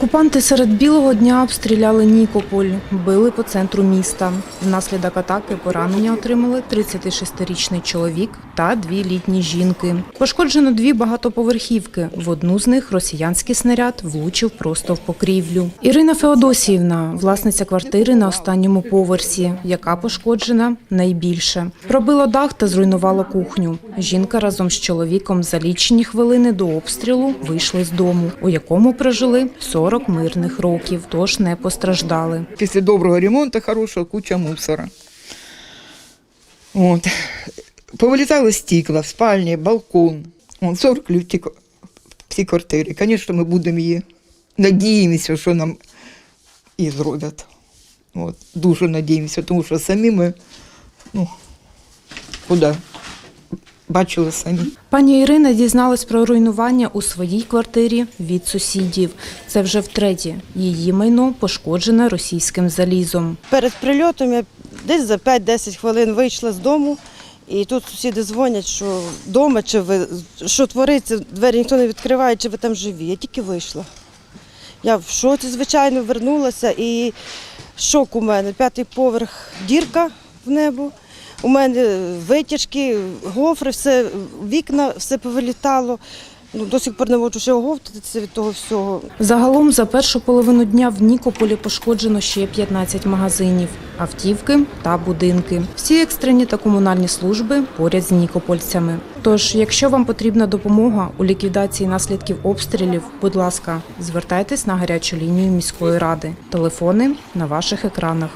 Окупанти серед білого дня обстріляли Нікополь, били по центру міста. Внаслідок атаки поранення отримали 36-річний чоловік та дві літні жінки. Пошкоджено дві багатоповерхівки. В одну з них росіянський снаряд влучив просто в покрівлю. Ірина Феодосіївна, власниця квартири на останньому поверсі, яка пошкоджена найбільше. Пробило дах та зруйнувало кухню. Жінка разом з чоловіком за лічені хвилини до обстрілу вийшли з дому, у якому прожили 40 мирних років, тож не постраждали. Після доброго ремонту хорошого куча мусора. От. Повилітали стекла в спальні, балкон. От, 40 люті в цій квартирі. Звісно, ми будемо її. Надіємося, що нам і зроблять. От. Дуже надіємося, тому що самі ми, ну, куди? Бачили самі. Пані Ірина дізналась про руйнування у своїй квартирі від сусідів. Це вже втретє. Її майно пошкоджене російським залізом. Перед прильотом я десь за 5-10 хвилин вийшла з дому, і тут сусіди дзвонять, що вдома, чи ви що твориться, двері ніхто не відкриває, чи ви там живі. Я тільки вийшла. Я в шоці, звичайно, вернулася, і шок у мене. П'ятий поверх, дірка в небо. У мене витяжки, гофри, все, вікна, все повилітало. Ну, до сих пор не можу ще оговтатися від того всього. Загалом за першу половину дня в Нікополі пошкоджено ще 15 магазинів, автівки та будинки. Всі екстрені та комунальні служби поряд з нікопольцями. Тож, якщо вам потрібна допомога у ліквідації наслідків обстрілів, будь ласка, звертайтесь на гарячу лінію міської ради. Телефони на ваших екранах.